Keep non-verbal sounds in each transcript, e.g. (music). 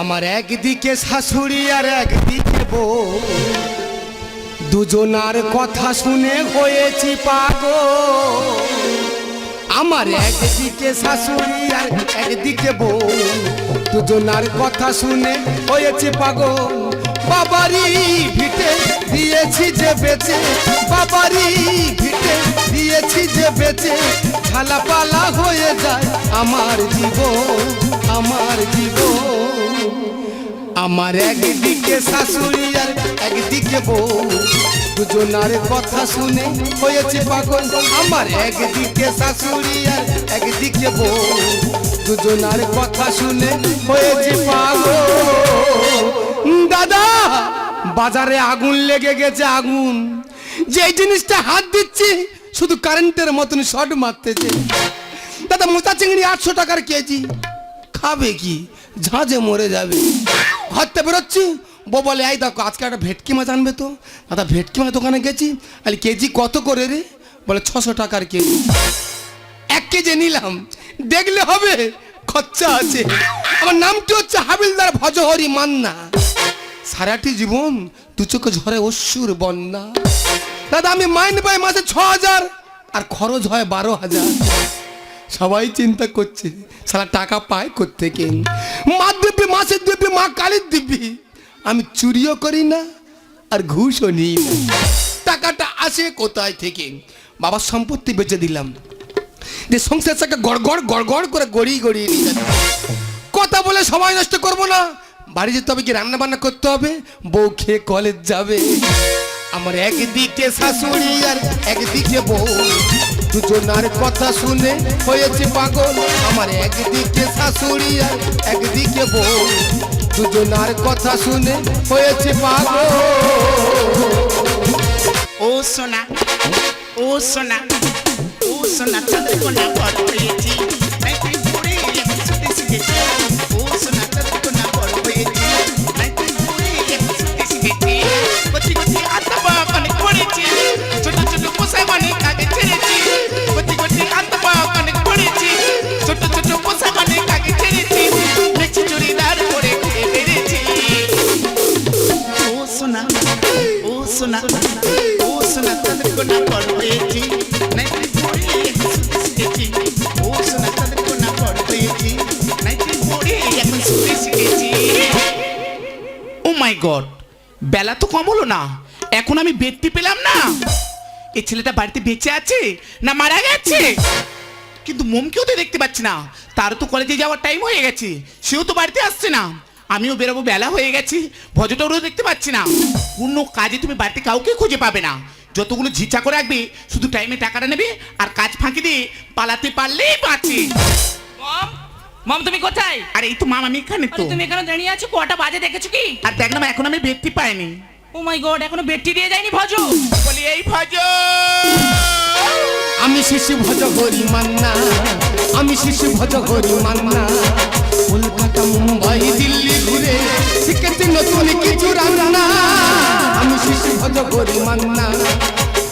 আমার একদিকে শাশুড়ি আর একদিকে বউ। দুজনার কথা শুনে হয়েছি পাগো আমার একদিকে শাশুড়ি আর একদিকে বউ। দুজনার কথা শুনে হয়েছে পাগল। বাবারি ভিটে দিয়েছি যে বেচে বাবারি ভিটে দিয়েছি যে বেচে। ঝালাপালা হয়ে যায় আমার জীবন আমার জীবন। আমার একদিকে শাশুড়ি আর একদিকে বউ। দুজনার কথা শুনে হয়েছে পাগল। আমার একদিকে শাশুড়ি আর একদিকে বউ। দুজনার কথা শুনে হয়েছে পাগল। দাদা, বাজারে আগুন লেগে গেছে, আগুন। যে জিনিসটা হাত দিচ্ছি শুধু কারেন্টের মতন শর্ট মারতেছে। দাদা মোচা চিংড়ি আটশো টাকার কেজি। খাবে কি? ঝাঁঝে মরে যাবে। ঘরতে বেরোচ্ছি। বউ বলে, এই দেখো, আজকে একটা ভেটকি মাছ আনবে তো। দাদা, ভেটকি মাছ দোকানে গেছি। আরে কেজি কত করে রে? বলে, ছশো টাকার কেজি। এক কেজি নিলাম। দেখলে হবে, খরচা আছে। আমার নামটি হচ্ছে হাবিলদার ভজহরি মান্না। সারাটি জীবন দু চোখে ঝরে অসুর বন্যা। দাদা, আমি মাইন পাই মাসে ছ হাজার আর খরচ হয় বারো হাজার সবাই চিন্তা করছে সারা টাকা পায় কোত্থেকে? মা দিব্যি মাসের দিব্যি মা কালীর দিব্যি আমি চুরিও করি না, আর ঘুষও নিই টাকাটা আসে কোথায় থেকে? বাবার সম্পত্তি বেচে দিলাম। যে সংসার চাকা গড়গড় গড়গড় করে গড়িয়ে গড়িয়ে নিয়ে যাচ্ছে। কথা বলে সময় নষ্ট করব না। বাড়ি যেতে হবে কি রান্না বান্না করতে হবে? বউ খেয়ে কলেজ যাবে। আমার একদিকে শাশুড়ি আর একদিকে বউ। দুজনার কথা শুনে হয়েছে পাগল। আমার একদিকে শাশুড়ি আর একদিকে বউ। দুজনার কথা শুনে হয়েছে পাগল। ও সোনা ও সোনা ও সোনা চাঁদের কোনা ও মাই গড বেলা তো কম হলো না। এখন আমি বেডটি পেলাম না। এই ছেলেটা বাড়িতে বেঁচে আছে না মারা গেছে? কিন্তু মোমকেও তো দেখতে পাচ্ছি না। তার তো কলেজে যাওয়ার টাইম হয়ে গেছে। সেও তো বাড়িতে আসছে না। আমিও বেরোবো বেলা হয়ে গেছি। ভজটাও দেখতে পাচ্ছি না। কোনো কাজে তুমি বাড়িতে কাউকে খুঁজে পাবে না। যতগুলো ঝিচা করে রাখবে শুধু টাইমে টাকাটা নেবে আর কাজ ফাঁকি দিয়ে পালাতে পারলেই বাঁচে। মম মম তুমি কোথায়? আর এই তো মাম আমি এখানে তো। তুমি এখানে দাঁড়িয়ে আছো? কটা বাজে দেখেছ কি? আর দেখ না এখন আমি ব্যক্তি পাইনি। ও মাই গড এখনও বেডটি দিয়ে যায়নি ভজু? বলি এই ভজ! আমি শিশু ভজ করি মান্না আমি শিশু ভজ করি মান্না দিল্লি শিখেছি নতুন কিছু রান্না। আমি শিশু ভজ করি মান্না।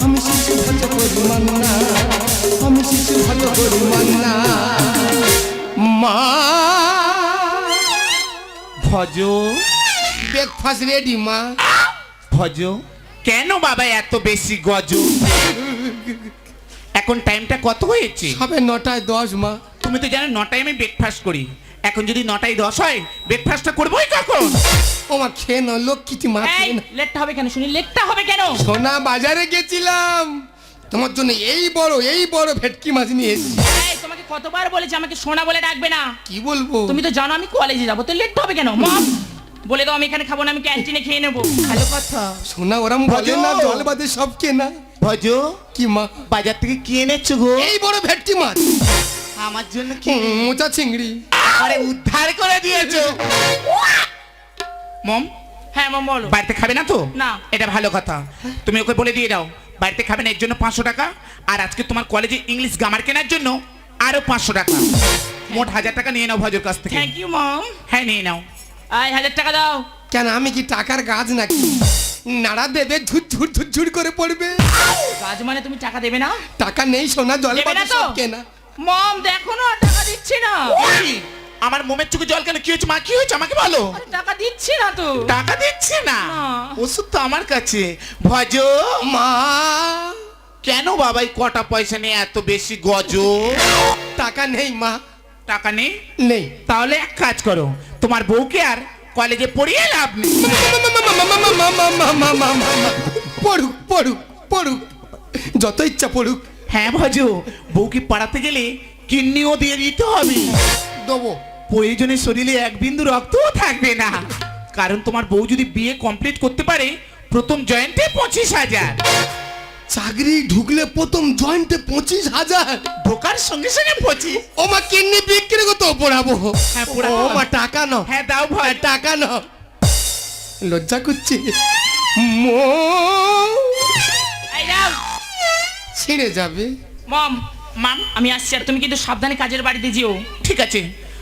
আমি শিশু ভজ করি মান্না। আমি শিশু ভজ করি মান্না। মা ভজ। ব্রেকফাস্ট রেডি মা। ভজ। কেন বাবা এত বেশি গজ? এখন টাইমটা কত হয়েছে? সবে নটায় দশ মা। তুমি তো জানো নটায় আমি ব্রেকফাস্ট করি। এখন যদি নটায় দশ হয় ব্রেকফাস্টটা করবোই কখন? মা খেয়ে না লক্ষ্মীটি মা এই খেয়ে না লেটটা হবে কেন শুনি? লেটটা হবে কেন? সোনা বাজারে গেছিলাম। তোমার জন্য এই বড় এই বড় ভেটকি মাছ নিয়ে এসেছি। এই তোমাকে কতবার বলেছি আমাকে সোনা বলে ডাকবে না। কি বলব? তুমি তো জানো আমি কলেজে যাব তো লেট হবে কেন? মম বলে দাও আমি এখানে খাব না আমি ক্যান্টিনে খেয়ে নেব। ভালো কথা। সোনা ওরম বলে না। জল বাদে সব কেনা। ভজ। কি মা? বাজার থেকে কি এনেছো গো? এই বড় ভেটকি মাছ। আমার জন্য কি? মোচা চিংড়ি। আরে উদ্ধার করে দিয়েছ। মম হ্যাঁ মম বলো। বাড়িতে খাবে না তো? না। এটা ভালো কথা। তুমি ওকে বলে দিয়ে দাও বাড়িতে খাবে না এর জন্য পাঁচশো টাকা। আর আজকে তোমার কলেজে ইংলিশ গ্রামার কেনার জন্য আরও পাঁচশো টাকা। মোট হাজার টাকা নিয়ে নাও ভজর কাছ থেকে। Thank you mom. হ্যাঁ নিয়ে নাও। আই হাজার টাকা দাও। কেন আমি কি টাকার গাছ নাকি? নাড়া দেবে ঝুর ঝুর ঝুর ঝুর করে পড়বে। কাজ মানে তুমি টাকা দেবে না? টাকা নেই সোনা জল কেনা। মম দেখো না টাকা দিচ্ছি না এই, আমার মোমের চোখে জল কেন কি হয়েছে মা কি হয়েছে আমাকে বলো আরে টাকা দিচ্ছি না তো টাকা দিচ্ছে না না। ওষুধ তো আমার কাছে ভজ মা কেন বাবা এই কটা পয়সা নিয়ে এত বেশি গজ টাকা নেই মা টাকা নেই নেই তাহলে এক কাজ করো তোমার বউকে আর কলেজে পড়িয়ে লাভ নেই পড়ুক পড়ুক পড়ুক যত ইচ্ছা পড়ুক হ্যাঁ ভজ বউকে পাড়াতে গেলে কিডনিও দিয়ে দিতে হবে। দেবো। প্রয়োজনে শরীরে এক বিন্দু রক্তও থাকবে না। কারণ তোমার বউ যদি বিয়ে কমপ্লিট করতে পারে প্রথম জয়েন্টে পঁচিশ হাজার। চাকরি ঢুকলে প্রথম জয়েন্টে পঁচিশ হাজার। ঢোকার সঙ্গে সঙ্গে পঁচিশ। ও মা কিডনি বিক্রি করতে পড়াবো। হ্যাঁ, পড়াবো। ও মা টাকা নাও। হ্যাঁ দাও ভাই। টাকা নাও। লজ্জা করছি। মো ছিঁড়ে যাবে। মম মাম আমি আসছি আর তুমি কিন্তু সাবধানে কাজের বাড়িতে যেও। ঠিক আছে।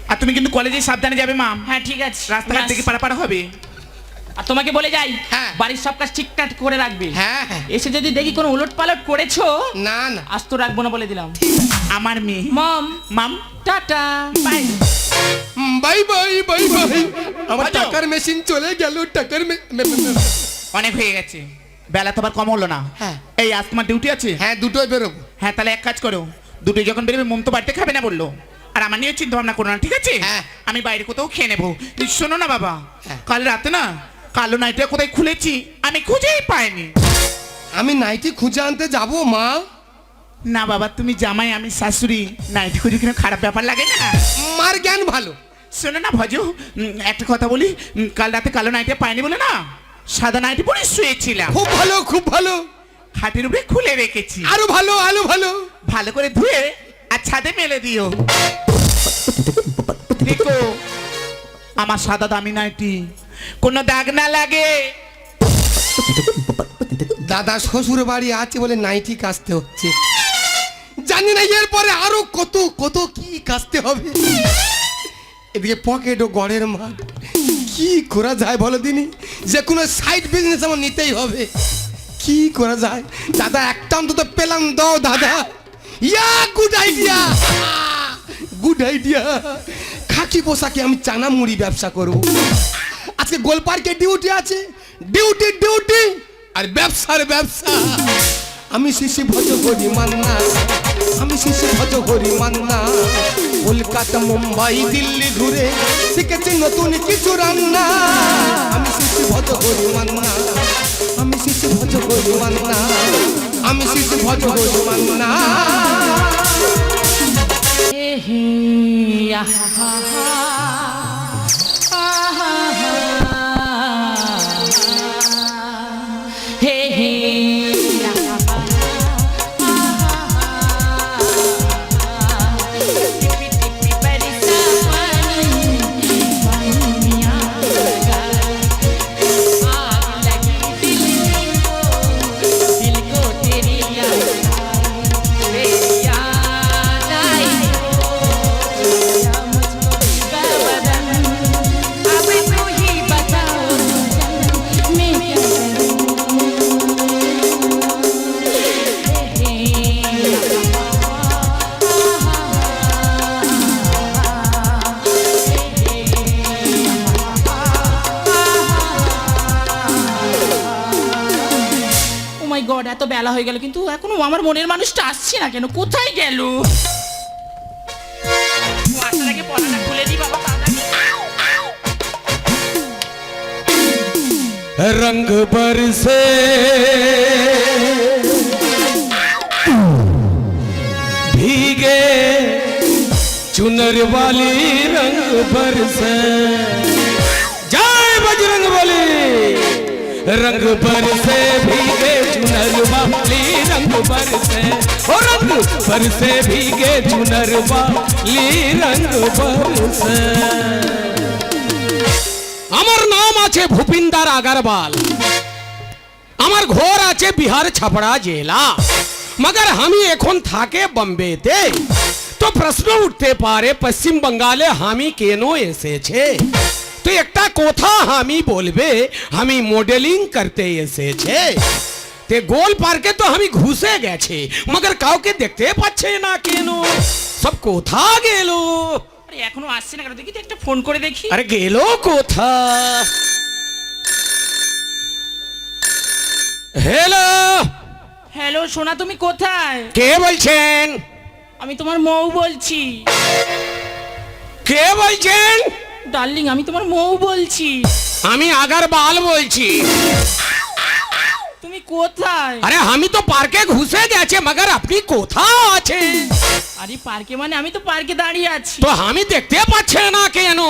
আর তুমি কিন্তু কলেজে সাবধানে যাবে মাম। হ্যাঁ ঠিক আছে। রাস্তাঘাট থেকে। পারাপার হবে। আর তোমাকে বলে যাই হ্যাঁ। বাড়ির সব কাজ ঠিকঠাক করে রাখবে। হ্যাঁ হ্যাঁ। এসে যদি দেখি কোনো উলট পালট করেছ না না। আজ তো রাখব না বলে দিলাম। আমার মেয়ে। Mom. Mom. Tata. Bye. Bye bye bye bye. আমার টাকার মেশিন চলে গেল টাকার অনেক হয়ে গেছে। বেলা তো আবার কম হলো না। হ্যাঁ। এই আজ তোমার ডিউটি আছে? হ্যাঁ দুটোই বেরোবো। হ্যাঁ তাহলে এক কাজ করো। দুটোই যখন বেরোবে মম তো বাড়িতে খাবে না বলল। আর আমার নিয়ে চিন্তা ভাবনা করো না ঠিক আছে? হ্যাঁ। আমি বাইরে কোথাও খেয়ে নেব। এই শোনো না বাবা হ্যাঁ। কাল রাতে না কালো নাইটটা কোথায় খুলেছি আমি খুঁজেই পাইনি। আমি নাইটি খুঁজে আনতে যাব মা। না বাবা তুমি জামাই আমি শাশুড়ি নাইট খুঁজে কিনা খারাপ ব্যাপার লাগে না। মার জ্ঞান ভালো। শোনো না ভজ উম, একটা কথা বলি উম, কাল রাতে কালো নাইটে পাইনি বলে না? সাদা নাইটি পরে শুয়েছিলাম। খুব ভালো খুব ভালো। খাটের উপরে খুলে রেখেছি। আরও ভালো আরও ভালো। ভালো করে ধুয়ে আর ছাদে মেলে দিও। দেখো আমার সাদা দামি নাইটি। কোনো দাগ না লাগে। দাদা শ্বশুর বাড়ি আছে বলে নাইটি কাচতে হচ্ছে। জানি না এরপরে আরও কত কত কি কাচতে হবে। এদিকে পকেট ও গড়ের মাঠ কি করা যায় বলো দিনি? যে কোনো সাইড বিজনেস আমার নিতেই হবে। কি করা যায়? দাদা, একটা অন্তত পেলাম দাও দাদা। Yeah good idea good idea খাকি পোশাকে আমি চানা মুড়ি ব্যবসা করব। আজকে গোলপার্কে ডিউটি আছে। ডিউটি ডিউটি আর ব্যবসার ব্যবসা। আমি শিশি ভজ করি মান্না। আমি শিশি ভজ করি মান্না কলকাতা, মুম্বাই, দিল্লি ঘুরে শিখেছি নতুন কিছু রান্না। আমি শিশি ভজ করি মান্না আমি শিশি ভজ করি মান্না আমি শিশি ভজ করি মান্না হে হে আহা। আমার মনের মানুষটা আসছে না কেন কোথায় গেল ও আসার আগে পড়াটা খুলে দিই বাবা তাড়াতাড়ি। रंग बरसे भीगे चुनर वाली रंग बरसे जय बजरंग बली रंग बरसे भीगे चुनर वाली रंग बरसे ओ रंग बरसे भीगे चुनर वाली रंग बरसे আমার নাম আছে ভূপিন্দার আগারওয়াল আমার ঘর আছে বিহার ছাপড়া জেলা মগর আমি এখন থাকে বম্বেতে তো প্রশ্ন উঠতে পারে পশ্চিম বঙ্গালে আমি কেন এসেছে তো একটা কথা আমি বলবে আমি মডেলিং করতে এসেছে তে গোল পার্কে তো আমি ঘুষে গেছে মগর কাউকে দেখতে পাচ্ছে না কেন সব কোথা গেল আরে এখনও আসছে না কেন দেখি তো একটা ফোন করে দেখি আরে গেল কোথা হ্যালো হ্যালো সোনা তুমি কোথায় কে বলছেন আমি তোমার মৌ বলছি কে বলছেন ডার্লিং আমি তোমার মৌ বলছি। আমি আগার বাল বলছি। তুমি কোথায়? আরে আমি তো পার্কে ঘুষে গেছে মগর আপনি কোথাও আছে আরে পার্কে মানে আমি তো পার্কে দাঁড়িয়ে আছি। তো আমি দেখতে পাচ্ছি না কেন?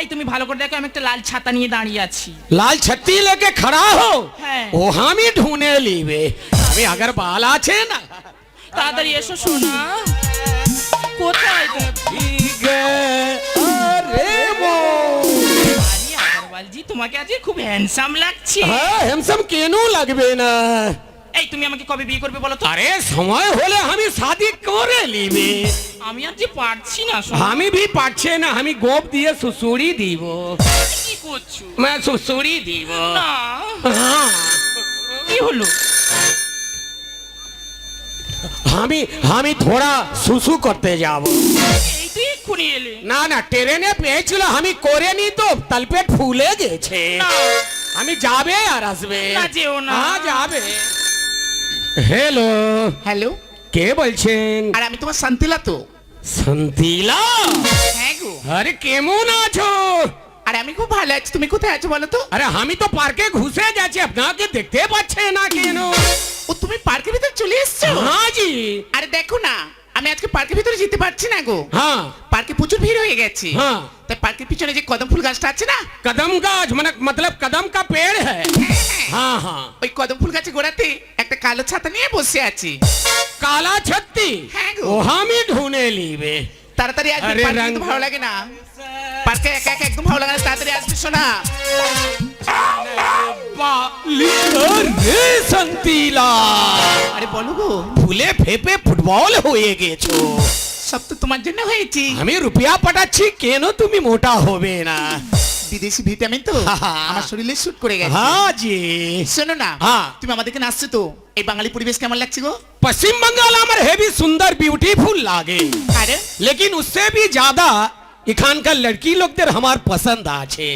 এই তুমি ভালো করে দেখো আমি একটা লাল ছাতা নিয়ে দাঁড়িয়ে আছি। লাল ছাতি লেকে খড়া হো হ্যাঁ। ও আমি ঢুনে লিবে। আমি আগার বাল আছে না? তাড়াতাড়ি এসো শোনা কোথায়? তুমি আরে আগরওয়ালজি তোমাকে আজকে খুব হ্যান্ডসাম লাগছে। হ্যাঁ হ্যামসাম কেন লাগবে না? এই তুমি আমাকে কবে বিয়ে করবে বলো তো? আরে সময় হলে আমি শাদি করে লিবে আমি আর যে পারছি না আমি भी পারছে না আমি গোপ দিয়ে সুসুড়ি দিব। কি করছ? मैं সুসুড়ি দিব। কি হলো? আমি আমি থোড়া সুসু করতে যাব। তুই এক্ষুনি এলে না না ট্রেনে পেয়েছিল আমি করে নি তো তালপেট ফুলে গেছে। আমি যাবে আর আসবে। না, যেও না। হ্যাঁ যাবে। Hello hello. কে বলছেন? আর আমি তোমার শান্তিলা তো। শান্তিলা? হ্যাঁ গো। আরে কেমন আছো? আরে আমি খুব ভালো আছি। তুমি কোথায় আছো বলো তো? আরে আমি তো পার্কে ঘুষে গেছি আপনাকে দেখতে পাচ্ছে না কেন? ও তুমি পার্কের ভিতরে চলে এসছো? হ্যাঁ জি। আরে দেখো না। আমি আজকে পার্কের ভিতরে যেতে পারছি না গো। হ্যাঁ। পার্কে প্রচুর ভিড় হয়ে গেছে। হ্যাঁ। তাই পার্কের পিছনে যে কদম ফুল গাছটা আছে না? কদম গাছ মানে মতলব কদম কা পেড় হ্যাঁ। হ্যাঁ। হ্যাঁ, হ্যাঁ। ওই কদম ফুল গাছে গোড়াতে একটা কালো ছাতা নিয়ে বসে আছি। কালা ছাতি হ্যাঁ গো। আমি ঢুনে লিবে তাড়াতাড়ি আজকে পার্কে ভালো লাগে না। পার্কে একা একা একদম ভালো লাগে না তাড়াতাড়ি আসবে শোনা। আরে বলো গো ফুলে ফেপে ফুটবল হয়ে গেছো সব তো তোমার জন্য হয়েছি আমি রুপিয়া পাঠাচ্ছি কেন তুমি মোটা হবে না বিদেশি ভিটামিন তো আমার শরীরে শুট করে গেছে হ্যাঁ জি শোনো না হ্যাঁ। তুমি আমাদেরকে নাচছো তো এই বাঙালি পরিবেশ কেমন লাগছে গো पश्चिम बंगाल हमारे हेवी सुंदर ब्यूटीफुल लागे আরে लेकिन उससे भी ज्यादा इखान का लड़की लोग देर हमार पसंद आछे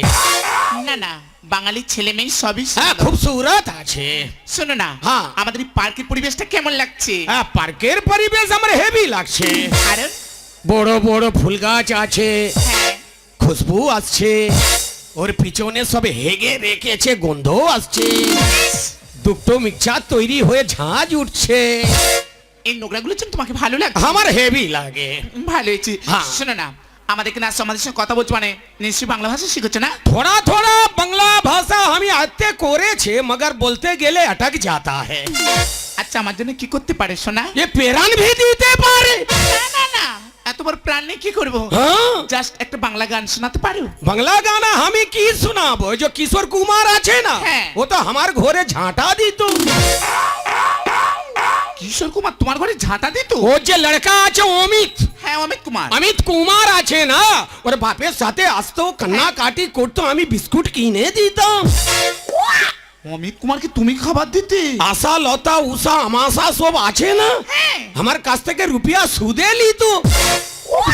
না না বাঙালি ছেলে মেয়ে সবই হ্যাঁ খুব সুরত আছে। শোনো না হ্যাঁ। আমাদের এই পার্কের পরিবেশটা কেমন লাগছে? হ্যাঁ পার্কের পরিবেশ আমার হেভি লাগছে। আর? বড় বড় ফুল গাছ আছে। হ্যাঁ। খুশবু আসছে। ওর পিছনে সব হেগে রেখেছে গন্ধ আসছে। দুটো মিক্সার তৈরি হয়ে ঝাঁজ উঠছে। এই নোংরাগুলোর জন্য তোমাকে ভালো লাগে আমার হেভি লাগে। ভালো হয়েছে। হ্যাঁ। শোনো না আমাদেরকে নাচছো আমাদের সঙ্গে কথা বলছো মানে নিশ্চয়ই বাংলা ভাষা শিখছো না थोड़ा थोड़ा বাংলা ভাষা আমি আয়ত্তে করেছে মগর বলতে গেলে আটক जाता है আচ্ছা আমার জন্য কি করতে পারে শোনা ये পেরান भी দিতে পারে না না না এত বড় প্রাণ নিয়ে কি করবো হ্যাঁ জাস্ট একটা বাংলা গান শোনাতে পারো বাংলা গানা আমি কি শোনাবো ওই যে কিশোর কুমার আছে না হ্যাঁ। ও তো আমার ঘরে ঝাঁটা দিত কিশোর কুমার তোমার ঘরে ঝাঁটা দিত ও যে লড়কা আছে অমিত। হ্যাঁ অমিত কুমার। অমিত কুমার আছে না? ওর বাপের সাথে আসতো কান্না কাটি করতো আমি বিস্কুট কিনে দিতাম। অমিত কুমারকে তুমি খাবার দিতে? আশা লতা উষা আমাশা সব আছে না? হ্যাঁ। আমার কাছ থেকে রুপিয়া সুদে লিত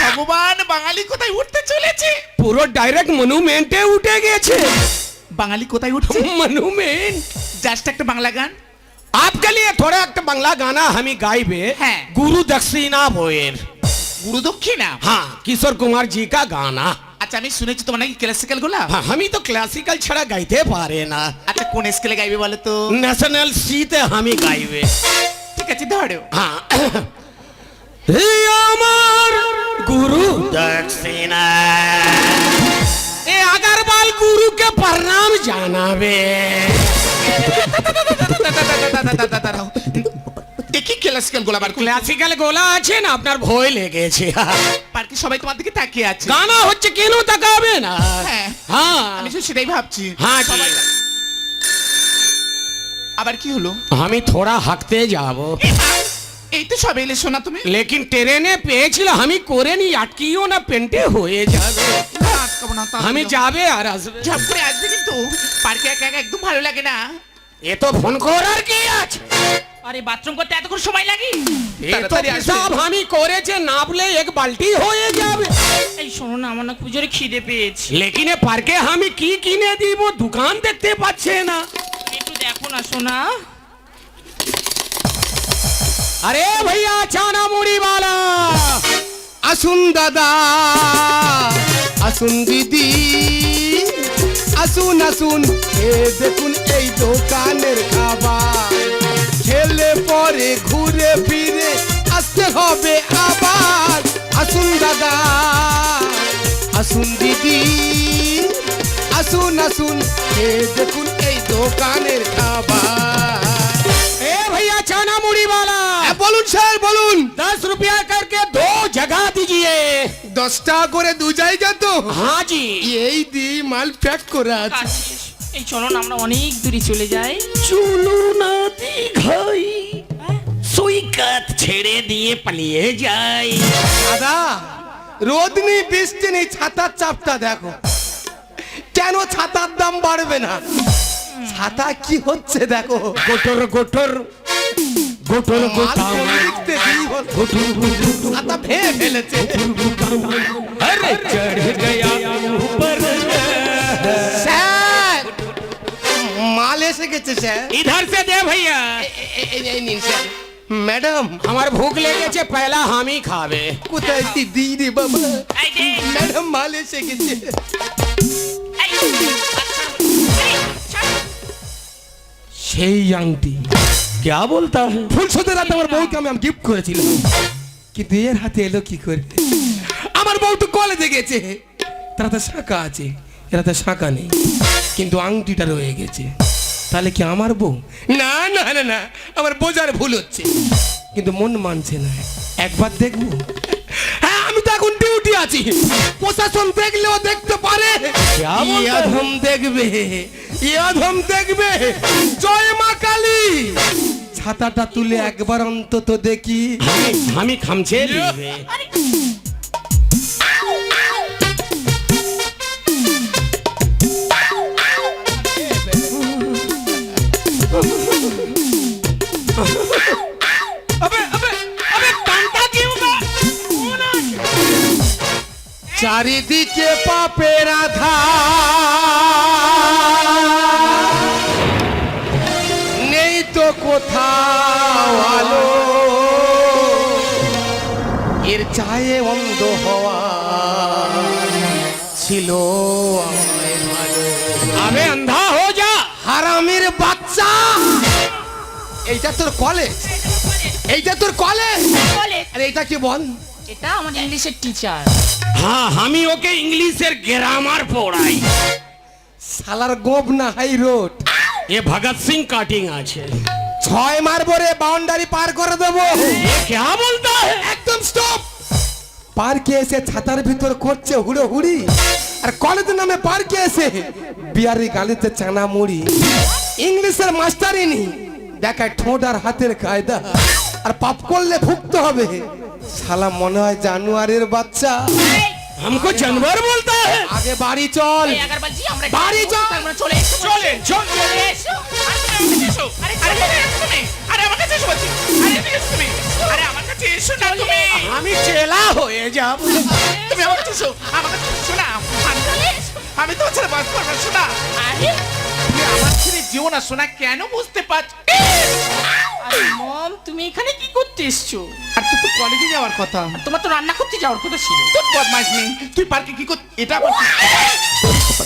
ভগবান বাঙালি কোথায় উঠতে চলেছে? পুরো ডাইরেক্ট মনুমেন্টে উঠে গেছে। বাঙালি কোথায় উঠছে? (laughs) মনুমেন্ট জাস্ট একটা বাংলা গান। आपके लिए थोड़ा एक बांग्ला गाना हमें गाइबे हाँ। गुरु दक्षिणा बोयर গুরু দক্ষিণা हाँ किशोर कुमार जी का गाना আচ্ছা আমি শুনেছি তোমার নাকি ক্লাসিক্যাল গোলা हाँ हम ही तो क्लासिकल छड़ा गाइते पारे ना আচ্ছা কোন স্কেলে গাইবে বলো তো नेशनल सीते हम ही गाइबे ঠিক আছে ধরো हाँ हे আমার गुरु दक्षिणा ए अगरवाल गुरु के प्रणाम জানাবে দেখি ক্লাসিক্যাল গোলা বার ক্লাসিক্যাল গোলা আছে না আপনার ভয় লেগেছে। পার্কে সবাই তোমার দিকে তাকিয়ে আছে। গানা হচ্ছে কেন তাকাবে না? হ্যাঁ। হ্যাঁ। আমি সেটাই ভাবছি। হ্যাঁ সবাই আবার কি হলো? আমি থোড়া হাঁকতে যাব। এই তো সবে এলে শোনা তুমি। লেকিন ট্রেনে পেয়েছিল আমি করে নি আটকিও না পেন্টে হয়ে যাবে। তাকাবো না আমি যাবে। আর আসবে। ঝপ করে আসবে কিন্তু। পার্কে একা একা একদম ভালো লাগে না। এ তো ফোন কি আছে? আরে বাথরুম করতে এতক্ষণ সময় সব আমি করেছে এক হয়ে যাবে। এই শোনো না আমার না খিদে পেয়েছে। লেকিন এ পার্কে আমি কি কিনে দিব দোকান দেখতে পাচ্ছে না। একটু দেখো না সোনা। আরে ভাইয়া চানা মুড়ি বালা আসুন দাদা। আসুন দিদি আসুন আসুন। এ দেখুন এই দোকানের খাবার। খেলে পরে ঘুরে ফিরে আসতে হবে আবার। আসুন দাদা আসুন দিদি আসুন আসুন। এ দেখুন এই দোকানের খাবার। এ ভাইয়া ছানা মুড়িওয়ালা হ্যাঁ, বলুন স্যার বলুন। দশ রুপিয়া করকে দো দশ টাকা করে দু জায়গা তো। हाँ जी এই দি মাল প্যাক করে আছে। এই চলো না আমরা অনেক দূরে চলে যাই। চুলু না দীঘাই সৈকত ছেড়ে দিয়ে পালিয়ে যাই। দাদা রোদ নেই বৃষ্টি নেই ছাতার চাপটা দেখো। কেন ছাতার দাম বাড়বে না? ছাতা কি হচ্ছে দেখো। গোটর গোটর। গোটর মাল গোটাম লিখতে দিই হলো। গোটর গোটর ছাতা ভেঙে ফেলেছে अरे चढ़ गया ऊपर স্যার মাল এসে গেছে স্যার इधर से दे भैया এ- এ- এ- এই নিন স্যার ম্যাডাম আমার ভুক লেগেছে পয়লা আমি খাবে কোথায় দিদি রে বাবা এই দে, ম্যাডাম মাল এসে গেছে এই, আচ্ছা, এই, ছাড়। সেই আংটি क्या बोलता है ফুলসদের রাতে আমার বউকে আমি গিফট করেছিলাম কিন্তু এর হাতে এলো কি করে আমার বউ তো কলেজে গেছে তার হাতে শাঁখা আছে এর হাতে শাঁখা নেই কিন্তু আংটিটা রয়ে গেছে তাহলে কি আমার বউ না না না না আমার বোঝার ভুল হচ্ছে কিন্তু মন মানছে না একবার দেখবো হ্যাঁ আমি তো এখন ডিউটি আছি প্রশাসন দেখলেও দেখতে পারে क्या बोलता है? ইয়াধম দেখবে ইয়াধম দেখবে জয় মা কালী ছাতাটা তুলে একবার অন্তত দেখি। আমি খামছে। চারিদিকে পাপের আধা কোথাও আলো। এর চায়ে অন্ধ হওয়া ছিল আমি অন্ধা হো যা। হারামির বাচ্চা। এইটা তোর কলেজ এইটা তোর কলেজ আরে এটা কি বল? এটা আমার ইংলিশের টিচার হ্যাঁ আমি ওকে ইংলিশের গ্রামার পড়াই। সালার গোব না হাই রোড। এ ভগৎ সিং কাটিং আছে। ছয় মারবো রে বাউন্ডারি পার করে দেবো ये क्या बोलता है একদম স্টপ পার্কে এসে ছাতার ভিতর করছে হুড়ো হুড়ি আর কলেজ নামে পার্কে এসে বিয়ারি গালিতে চানা মুড়ি ইংলিশের মাস্টারই নি দেখায় ঠোঁট আর হাতের কায়দা আর পাপ করলে ভুগতে হবে শালা মনে হয় জানুয়ারির বাচ্চা हमको जानवर बोलता है আগে বাড়ি চল এই এগার বাজি আমরা আমি চেলা হয়ে যাব তুমি আমার কাছে এসো আমার আমি- তো ছেড়ে বাঁচতে পারব শোনা আরে আমার ছেলে যেও না শোনা কেন বুঝতে পারছ মম, তুমি এখানে কি করতে এসছো? আর তুই তো কলেজে যাওয়ার কথা তোমার তো রান্না করতে যাওয়ার কথা ছিল তোর বদমাইশ নেই তুই পার্কে কি কর এটা আবার কি?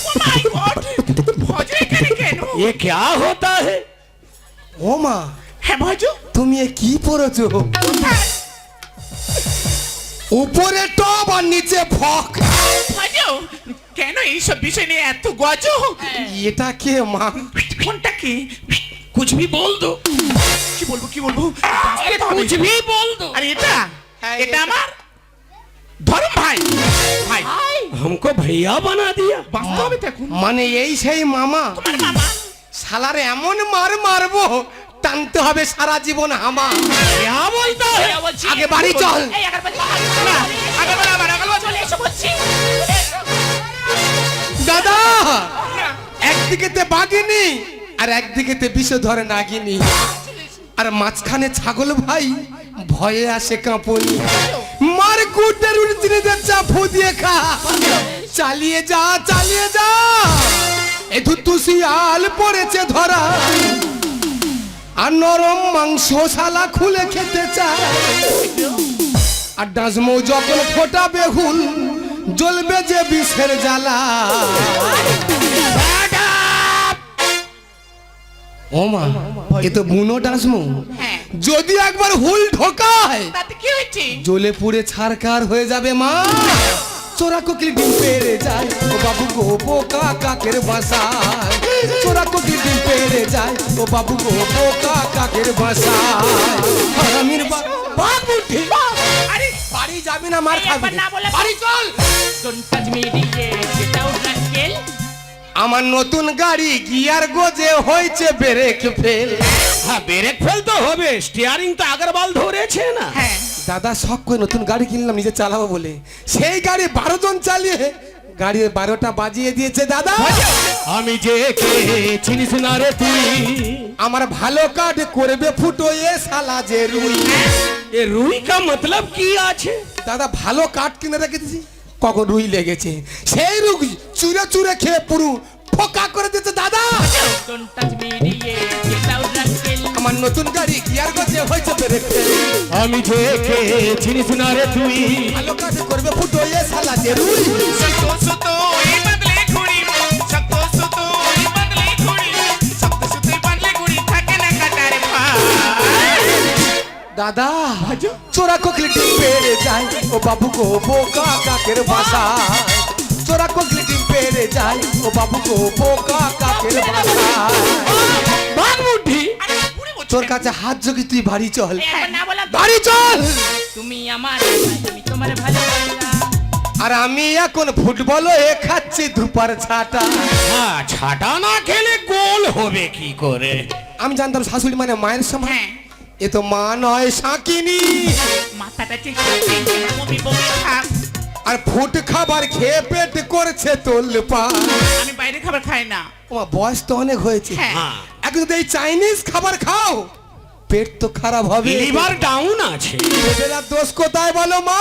Oh my God! ভজ এখানে কেন ये क्या होता है ও মা হ্যাঁ ভজ তুমি এ কি পড়েছো উপরে টপ আর নিচে ফক ভজ কেন এইসব বিষয় নিয়ে এত গজ এটা কে মা কোনটা কি कुछ भी बोल दो কি বলবো কি বলবো বাঁচতে তো হবে। कुछ भी बोल दो আরে এটা হ্যাঁ, এটা এটা। আমার ধরম ভাই ভাই हमको भैया बना दिया বাঁচতে হবে তো এখন মানে এই সেই মামা তোমার মামা শালারে এমন মার মারবো টানতে হবে সারা জীবন হামা क्या बोलता है এই বলছি আগে বাড়ি চল এই এগার বাজি না, আগে বলো, আবার আগে বলো। চলে এসো বলছি দাদা একদিকেতে বাগিনি আর একদিকেতে বিষ ধরে নাগিনি। আর মাঝখানে ছাগল ভাই, ভয়ে আসে কাঁপনি। মার কুটের উড়িয়ে চাফু দিয়ে খা। চালিয়ে যা চালিয়ে যা। এ আল পড়েছে ধরা। আর নরম মাংস শালা খুলে খেতে চায়। আর ডাজমো যখন ফোটা বেহুল জ্বলবে যে বিষের জ্বালা। ও মা এ তো বুনো ডাজমো হ্যাঁ। যদি একবার হুল ঢোকায় তাতে কি হয়েছে? জ্বলে পুড়ে ছারকার হয়ে যাবে মা। চোরা কোকিল ডিম পেড়ে যায় ও বাবু গো বোকা কাকের বাসায়। চোরা কোকিল ডিম পেড়ে যায় ও বাবু গো বোকা কাকের বাসায়। হারামির বা- বাঘ বুদ্ধি আরে বাড়ি যাবি না মার খাবি বাড়ি চল। DJ. Get out, rascal. আমার নতুন গাড়ি গিয়ার গোজে হয়েছে ব্রেক ফেল। হ্যাঁ ব্রেক ফেল তো হবে স্টিয়ারিং তো আগের বাল ধরেছে না। হ্যাঁ। দাদা শখ করে নতুন গাড়ি কিনলাম নিজে চালাবো বলে। সেই গাড়ি বারো জন চালিয়ে গাড়ির বারোটা বাজিয়ে দিয়েছে দাদা। আমি যে কে চিনিস না রে তুই? আমার ভালো কার্ড করবে ফুটো এ সালা যে রুই। এ রুই কা মতলব কি আছে? দাদা ভালো কাঠ কিনে রেখেছি। কখন রুই লেগেছে? সেই রুই চুরে চুরে খেয়ে পুরু ফোকা করে দিতে দাদা. আমার নতুন গাড়ি গিয়ার গজে হয়েছে ব্রেক ফেল আমি যে কে চিনিস না রে তুই। করবে ফুটো এ শালা যে রুই। সতো সতো দাদা চোরা কোকলি ডিম পেড়ে যায়। ও বাবু গো বোকা কাকের বাসায় চোরা কোকলি ডিম পেড়ে যায়। ও বাবু গো বোকা কাকের পুরি বলছি তোর কাছে হাত জোগি তুই বাড়ি চল। বাড়ি চল! তুমি আমার তুমি তোমার ভালোবাসা। আর আমি এখন ফুটবলও এ খাচ্ছি ধুপার ছাটা। হ্যাঁ ছাটা না খেলে গোল হবে কি করে? আমি জানতাম শাশুড়ি মানে মায়ের সমান। হ্যাঁ। এ তো মা নয় শাকিনি। মাথাটা আর ফুট খাবার খেয়ে পেট করছে তোল পা আমি বাইরে খাবার খাই না। তোমার বয়স তো অনেক হয়েছে। হ্যাঁ। হ্যাঁ। এখন যদি এই চাইনিজ খাবার খাও পেট তো খারাপ হবে। লিভার ডাউন আছে। পেটের দোষ কোথায় বলো মা?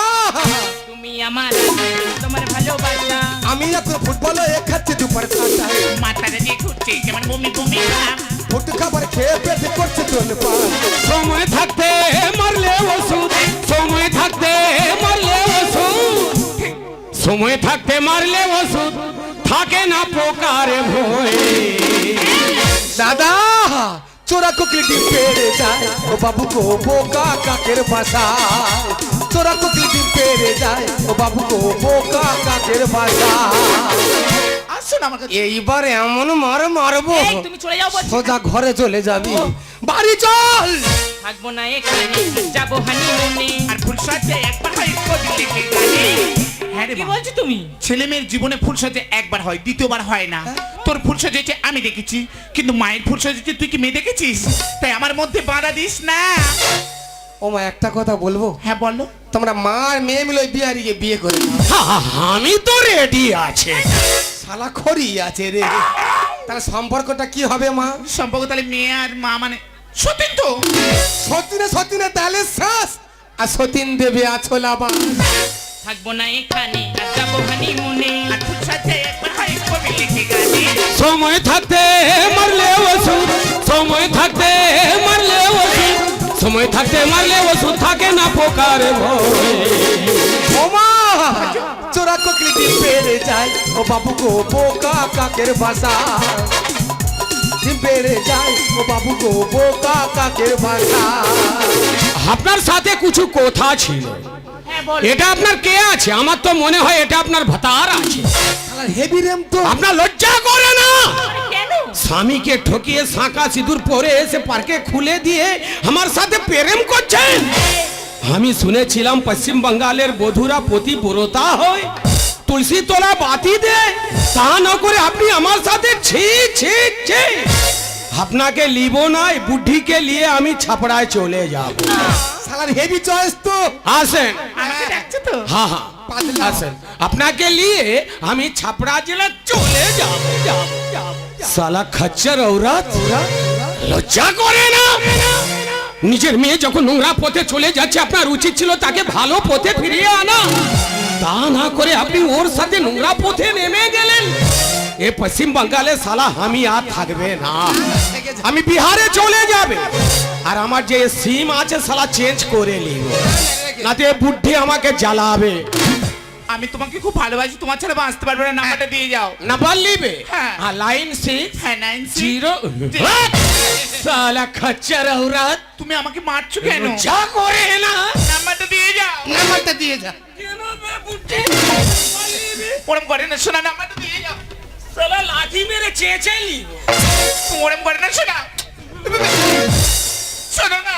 তুমি আমার তুমি তোমার ভালোবাসা। আমি এখন ফুটবল খাচ্ছি দুপার ছাটায় মাথাটা যে ঘুরছে কেমন বমি বমি ফুট খাবার খেয়ে পেট করছে সময় থাকতে মারলে ওষুধ। সময় থাকতে মারলে ওষুধ। সময় থাকতে মারলে ওষুধ। থাকে না পোকারে ভয়ে। দাদা চোরা কুকলি পেড়ে যায়। ও বাবু গো বোকা কাকের বাসা। চোরা কুকলি ডিম পেড়ে যায়। ও বাবু গো বোকা কাকের বাসা। আসুন আমার কাছে। এইবার এমন মার মারবো। এই তুমি চলে যাও বলছি। সোজা ঘরে চলে যাবি। বাড়ি চল! থাকব না এখানে যাব হানিমুনে। আর ফুল একবার হয় কবি লিখে গানে হ্যাঁ রে কি মা। বলছো তুমি? ছেলে মেয়ের জীবনে ফুল সাজে একবার হয় দ্বিতীয়বার হয় না। তোর ফুল সাজেছে আমি দেখেছি। কিন্তু মায়ের ফুল সাজেছে তুই কি মেয়ে দেখেছিস? তাই আমার মধ্যে বাধা দিস না। ও মা একটা কথা বলব? হ্যাঁ বলো। তোমরা মা আর মেয়ে মিলে ওই বিহারিকে বিয়ে করে আমি তো রেডি আছে। শালা খড়ি আছে রে। তাহলে সম্পর্কটা কি হবে মা? সম্পর্ক তাহলে মেয়ে আর মা মানে তো। সতীনে সতীনে তাহলে শ্বাস। আর সতীন দেবে আছোলা বা থাকব না এখানে আর যাব হানিমুনে আর ফুল সাজতে একবার কবি লিখে গানে। সময় থাকতে মারলে সময় থাকতে সময় থাকতে মারলে ওষুধ থাকে না পোকারে চোরা কোকলি ডিম পেড়ে যায়। ও বাবু গো বোকা কাকের ভাষা পেড়ে যায়। ও বাবু গো বোকা কাকের ভাষা আপনার সাথে কিছু কথা ছিল। হ্যাঁ এটা আপনার কে আছে? আমার তো মনে হয় এটা আপনার ভাতার আছে। হেভি রেম তো। আপনার লজ্জা করে না। স্বামীকে ঠকিয়ে শাঁকা সিঁদুর পরে এসে পার্কে খুলে দিয়ে আমার সাথে প্রেম করছেন? আমি শুনেছিলাম পশ্চিম বাঙ্গালের বধুরা পতিব্রতা হয়। তুলসী তোলা বাতি দেয়। তা না করে আপনি আমার সাথে ছি ছি ছি। আপনাকে লিব নাই বুদ্ধিকে নিয়ে আমি ছাপড়ায় চলে যাব। শালার হেভি চয়েস তো। আসেন। আমাকে ডাকছে তো? হ্যাঁ হ্যাঁ। আসেন। আপনাকে নিয়ে আমি ছাপড়া জেলা চলে যাব যাব। সালা খাচ্চার ঔরাত? লজ্জা করে না? নিজের মেয়ে যখন নোংরা পথে চলে যাচ্ছে, আপনার উচিত ছিল তাকে ভালো পথে ফিরিয়ে আনা। তা না করে আপনি ওর সাথে নোংরা পথে নেমে গেলেন। এ পশ্চিম বাঙ্গালে সালা আমি আর থাকবে না। আমি বিহারে চলে যাবে। আর আমার যে সিম আছে, সালা চেঞ্জ করে নিব। নাতে বুদ্ধি আমাকে জ্বালাবে। আমি তোমাকে খুব ভালোবাসি তোমার ছাড়া বাঁচতে পারবে না নাম্বারটা দিয়ে যাও। না বললিবে হ্যাঁ।, হ্যাঁ। লাইন সিক্স হ্যাঁ নাইন জিরো হ্যাঁ। সালা খচ্চর ঔরাত। তুমি আমাকে মারছো কেন? যা করে না। নাম্বারটা দিয়ে যাও। নাম্বারটা দিয়ে যাও কেন করে না শোনা নাম্বারটা দিয়ে যাও। সালা লাঠি মেরে চেঁচে নিব। করে না শোনা। শোনো না।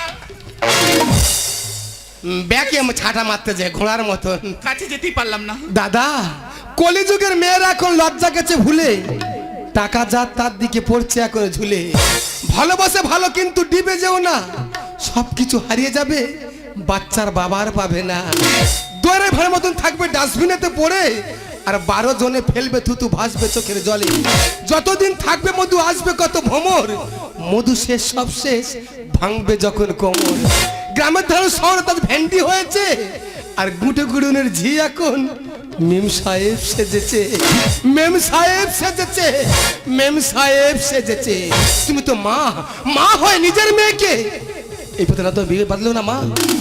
ব্যাকে ছাটা মারতে যায় ঘোড়ার মতন। কাছে যেতেই পারলাম না। দাদা কলিযুগের মেয়েরা এখন লজ্জা গেছে ভুলে। টাকা যা তার দিকে পড়ছে এখন ঝুলে। ভালোবাসে ভালো কিন্তু ডিবে যেও না। সব কিছু হারিয়ে যাবে বাচ্চার বাবার পাবে না। দোয়ারে ভাড়ের মতন থাকবে ডাস্টবিনেতে পড়ে আর বারো জনে ফেলবে থুতু ভাসবে চোখের জলে। যতদিন থাকবে মধু আসবে কত ভ্রমর। মধু শেষ সব শেষ ভাঙবে যখন কোমর। গ্রামের ধারণ শহরে তার ভ্যান্ডি হয়েছে। আর গুটে গুড়ুনের ঝি এখন মেম সাহেব সেজেছে। মেম সাহেব সেজেছে, মেম সাহেব সেজেছে। তুমি তো মা মা হয় নিজের মেয়েকে। এই না তো বিয়ে বাদলো না মা?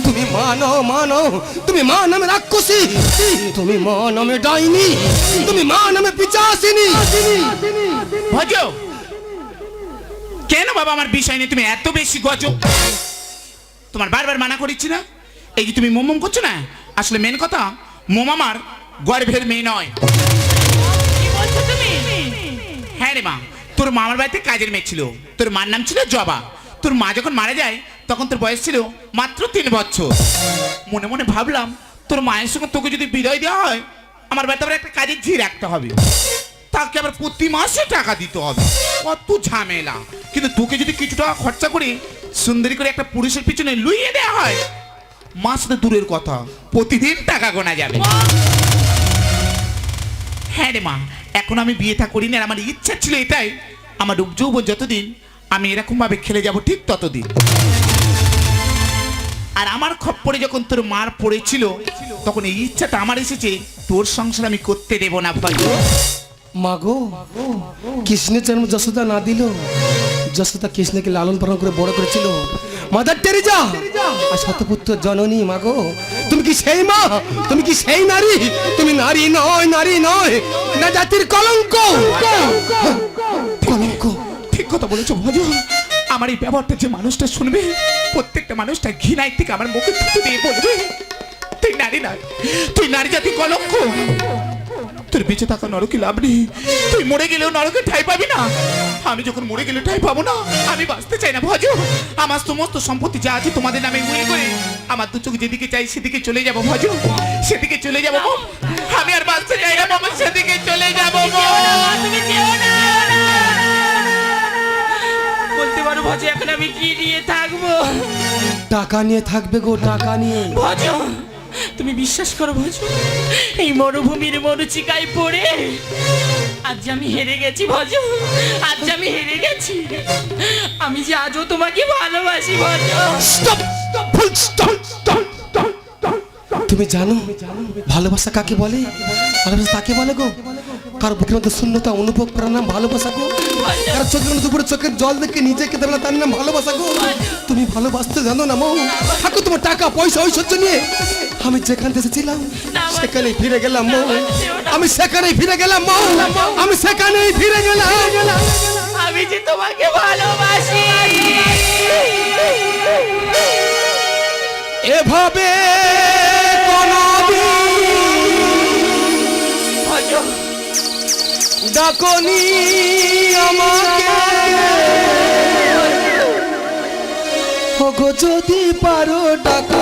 তুমি মা নও মা নও। তুমি মা নামে রাক্ষসী। তুমি মা নামে ডাইনি। তুমি মা নামে পিচাসিনী। ভজ। কেন বাবা আমার বিষয় নিয়ে তুমি এত বেশি গজ? তোমার বারবার মানা করিচ্ছি না? এই যে তুমি মোমম করছ না? আসলে মেন কথা মোম আমার গর্ভের মেয়ে নয়। হ্যাঁ রে মা তোর মামার বাড়িতে কাজের মেয়ে ছিল। তোর মার নাম ছিল জবা। তোর মা যখন মারা যায় তখন তোর বয়স ছিল মাত্র তিন বছর। মনে মনে ভাবলাম তোর মায়ের সঙ্গে তোকে যদি বিদায় দেওয়া হয় আমার বাড়িতে আবার একটা কাজের ঝি রাখতে হবে। তাকে আবার প্রতি মাসে টাকা দিতে হবে। কত ঝামেলা। কিন্তু তোকে যদি কিছু টাকা খরচা করে সুন্দরী করে একটা পুরুষের পিছনে লুইয়ে দেওয়া হয়। মাস তো দূরের কথা। প্রতিদিন টাকা গোনা যাবে। হ্যাঁ রে মা, এখন আমি বিয়েটা করি না আমার ইচ্ছা ছিল এটাই। আমার রূপ যৌবন যতদিন, আমি এরকম ভাবে খেলে যাব ঠিক ততদিন। আর আমার খপ্পরে যখন তোর মার পড়েছিল, তখন এই ইচ্ছাটা আমার এসেছে, তোর সংসার আমি করতে দেবো না ভাই মাগো কৃষ্ণের জন্ম যশোদা না দিল। যশোদা কৃষ্ণকে লালন পালন করে বড় করেছিল? Mother Teresa! আর শতপুত্র জননী মাগো তুমি কি সেই মা? তুমি কি সেই নারী? তুমি নারী নয় নারী নয়, না জাতির কলঙ্ক! কলঙ্ক! ঠিক কথা বলেছ ভজ আমার এই ব্যবহারটা যে মানুষটা শুনবে, প্রত্যেকটা মানুষটা ঘৃণায় থেকে আমার মুখে থুতু দিয়ে বলবে, তুই নারী না তুই নারী জাতি কলঙ্ক। তোর বেঁচে থাকা নরকে লাভ নেই। তুই মরে গেলেও নরকে ঠাই পাবি না। আমি যখন মরে গেলে ঠাই পাবো না আমি বাঁচতে চাই না ভজ। আমার সমস্ত সম্পত্তি যা আছে তোমাদের নামে উইল করে আমার দু চোখ যেদিকে চাই সেদিকে চলে যাব ভজ। সেদিকে চলে যাব। আমি আর বাঁচতে চাই না মামা সেদিকে চলে যাব বলতে পারো ভজে এখন আমি কি নিয়ে থাকব? টাকা নিয়ে থাকবে গো টাকা নিয়ে। ভজ। তুমি বিশ্বাস করো ভজ এই মরুভূমির মরুচিকায় পড়ে আজ আমি হেরে গেছি ভজ। আজ আমি হেরে গেছি আমি যে আজও তোমাকে ভালোবাসি ভজ। স্টপ ফুল স্টপ তুমি জানো ভালোবাসা কাকে বলে? ভালোবাসা তাকে বলে গো? কার বুকের মধ্যে শূন্যতা অনুভব করার নাম ভালোবাসা গো। কার চোখের মধ্যে উপরে চোখের জল দেখে নিজেকে দেবে তার নাম ভালোবাসা গো। তুমি ভালোবাসতে জানো না মৌ। থাকো তোমার টাকা পয়সা ঐশ্বর্য নিয়ে আমি যেখান থেকে ছিলাম সেখানেই ফিরে গেলাম মৌ। আমি সেখানেই ফিরে গেলাম মৌ। আমি সেখানেই ফিরে গেলাম। আমি যে তোমাকে ভালোবাসি। এভাবে ডাকনি আমাকে। যদি পারো ডাকো।